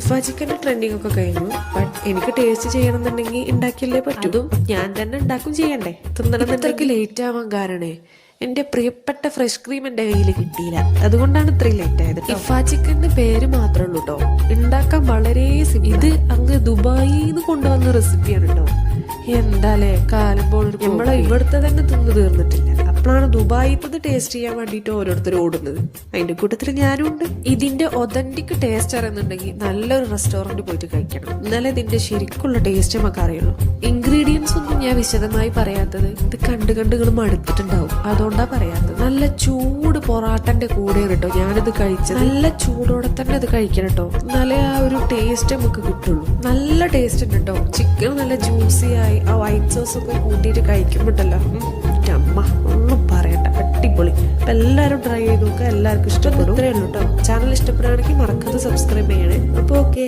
ചിക്കന്റെ ട്രെൻഡിങ് ഒക്കെ കഴിഞ്ഞു. ബട്ട് എനിക്ക് ടേസ്റ്റ് ചെയ്യണമെന്നുണ്ടെങ്കിൽ ഉണ്ടാക്കിയല്ലേ പറ്റൂ. അതും ഞാൻ തന്നെ ഉണ്ടാക്കും ചെയ്യണ്ടേ? തിന്നണമെന്നുണ്ടെങ്കിൽ ലേറ്റ് ആവാൻ കാരണേ എന്റെ പ്രിയപ്പെട്ട ഫ്രഷ് ക്രീം എന്റെ കയ്യിൽ കിട്ടിയില്ല. അതുകൊണ്ടാണ് ഇത്രയും ലേറ്റ് ആയത് ഇഫാ ചിക്കന്റെ പേര് മാത്രമേ ഉള്ളൂ കേട്ടോ ഉണ്ടാക്കാൻ വളരെ. ഇത് അങ്ങ് ദുബായിന്ന് കൊണ്ടുവന്ന റെസിപ്പിയാണ് കേട്ടോ എന്താലേ കാലമ്പോൾ നമ്മളെ ഇവിടുത്തെ തന്നെ തിന്നു തീർന്നിട്ടില്ല. അപ്പോഴാണ് നിന്ന് ടേസ്റ്റ് ചെയ്യാൻ വേണ്ടിയിട്ട് ഓരോരുത്തർ ഓടുന്നത്. അതിന്റെ കൂട്ടത്തിൽ ഞാനും ഉണ്ട് ഇതിന്റെ ഒതന്റിക് ടേസ്റ്റ് അറിയുന്നുണ്ടെങ്കിൽ നല്ലൊരു റെസ്റ്റോറന്റ് പോയിട്ട് കഴിക്കണം. എന്നാലേ ഇതിന്റെ ശരിക്കുള്ള ടേസ്റ്റ് നമുക്ക് അറിയുള്ളൂ. ഇൻഗ്രീഡിയൻസ് ഒന്നും ഞാൻ വിശദമായി പറയാത്തത് ഇത് കണ്ട് കണ്ട് മടുത്തിട്ടുണ്ടാവും. അതുകൊണ്ടാ പറയാത്തത്. നല്ല ചൂട് പൊറാട്ടന്റെ കൂടെ കേട്ടോ ഞാനിത് കഴിച്ചത്. നല്ല ചൂടോടെ തന്നെ അത് കഴിക്കണം കേട്ടോ എന്നാലേ ആ ഒരു ടേസ്റ്റ് നമുക്ക് കിട്ടുള്ളൂ. നല്ല ടേസ്റ്റ് ഉണ്ട് കേട്ടോ ചിക്കൻ നല്ല ജ്യൂസി ആയി ആ വൈറ്റ് സോസ് ഒക്കെ കൂട്ടിയിട്ട് പറയണ്ട അടിപൊളി. അപ്പൊ എല്ലാവരും ട്രൈ ചെയ്ത് നോക്കുക എല്ലാവർക്കും ഇഷ്ടപ്പെടും. ഇത്രയേ ഉള്ളൂ കേട്ടോ ചാനൽ ഇഷ്ടപ്പെടുകയാണെങ്കിൽ മറക്കാതെ സബ്സ്ക്രൈബ് ചെയ്യണേ. അപ്പോൾ ഓക്കെ